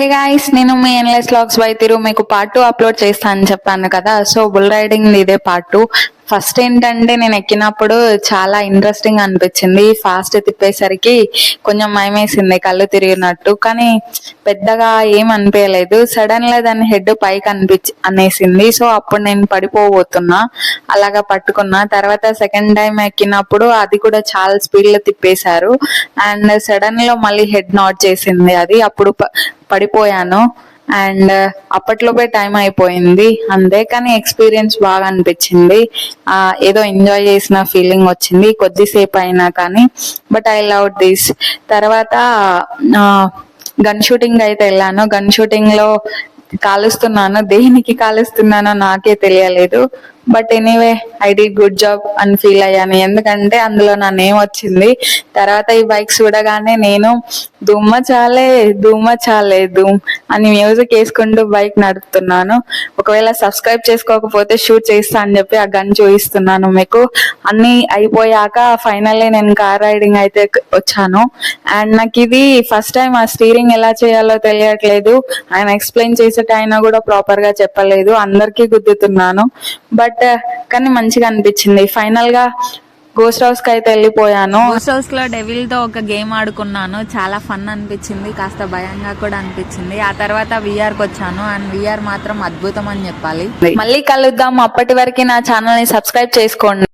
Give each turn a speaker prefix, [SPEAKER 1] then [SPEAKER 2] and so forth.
[SPEAKER 1] హే guys నేను మీ endless logs by Thiru మీకు పార్ట్ టూ అప్లోడ్ చేస్తానని చెప్పాను కదా. సో బుల్ రైడింగ్ ఇదే పార్ట్ టూ ఫస్ట్ ఏంటంటే నేను ఎక్కినప్పుడు చాలా ఇంట్రెస్టింగ్ అనిపించింది. ఫాస్ట్ తిప్పేసరికి కొంచెం భయమేసింది కళ్ళు తిరిగినట్టు. కానీ పెద్దగా ఏం అనిపించలేదు. సడన్గా దాని హెడ్ పైకి అనిపించి అనేసింది. సో అప్పుడు నేను పడిపోబోతున్నా. అలాగా పట్టుకున్నా. తర్వాత సెకండ్ టైం ఎక్కినప్పుడు అది కూడా చాలా స్పీడ్లో తిప్పేశారు. అండ్ సడన్లో మళ్ళీ హెడ్ నాట్ చేసింది అది. అప్పుడు పడిపోయాను. అండ్ అప్పట్లోపే టైం అయిపోయింది. అంతే కానీ ఎక్స్పీరియన్స్ బాగా అనిపించింది. ఏదో ఎంజాయ్ చేసిన ఫీలింగ్ వచ్చింది. కొద్దిసేపు అయినా కానీ. But I love this. తర్వాత గన్ షూటింగ్ అయితే వెళ్ళాను. గన్ షూటింగ్లో కాలుస్తున్నాను. దేనికి కాలుస్తున్నానో నాకే తెలియలేదు. But anyway I did good job అని ఫీల్ అయ్యాను. ఎందుకంటే అందులో నా నేమ్ వచ్చింది. తర్వాత ఈ బైక్ చూడగానే నేను దుమ్మ చాలే దుమ్మ చాలే దుమ్ అని మ్యూజిక్ వేసుకుంటూ బైక్ నడుపుతున్నాను. ఒకవేళ సబ్స్క్రైబ్ చేసుకోకపోతే షూట్ చేస్తా అని చెప్పి ఆ గన్ చూపిస్తున్నాను మీకు. అన్ని అయిపోయాక ఫైనల్లీ నేను కార్ రైడింగ్ అయితే వచ్చాను. అండ్ నాకు ఇది ఫస్ట్ టైం ఆ స్టీరింగ్ ఎలా చేయాలో తెలియట్లేదు. ఆయన ఎక్స్ప్లెయిన్ చేసేట అయినా కూడా ప్రాపర్గా చెప్పలేదు. అందరికీ గుద్దుతున్నాను. బట్ కానీ మంచిగా అనిపించింది. ఫైనల్గా గోస్ట్ హౌస్కి అయితే వెళ్ళిపోయాను.
[SPEAKER 2] గోస్ట్ హౌస్లో డెవిల్తో ఒక గేమ్ ఆడుకున్నాను. చాలా ఫన్ అనిపించింది. కాస్త భయంగా కూడా అనిపించింది. ఆ తర్వాత విఆర్కి వచ్చాను. అండ్ విఆర్ మాత్రం అద్భుతం అని చెప్పాలి.
[SPEAKER 1] మళ్ళీ కలుద్దాం. అప్పటి వరకు నా ఛానల్ని సబ్స్క్రైబ్ చేసుకోండి.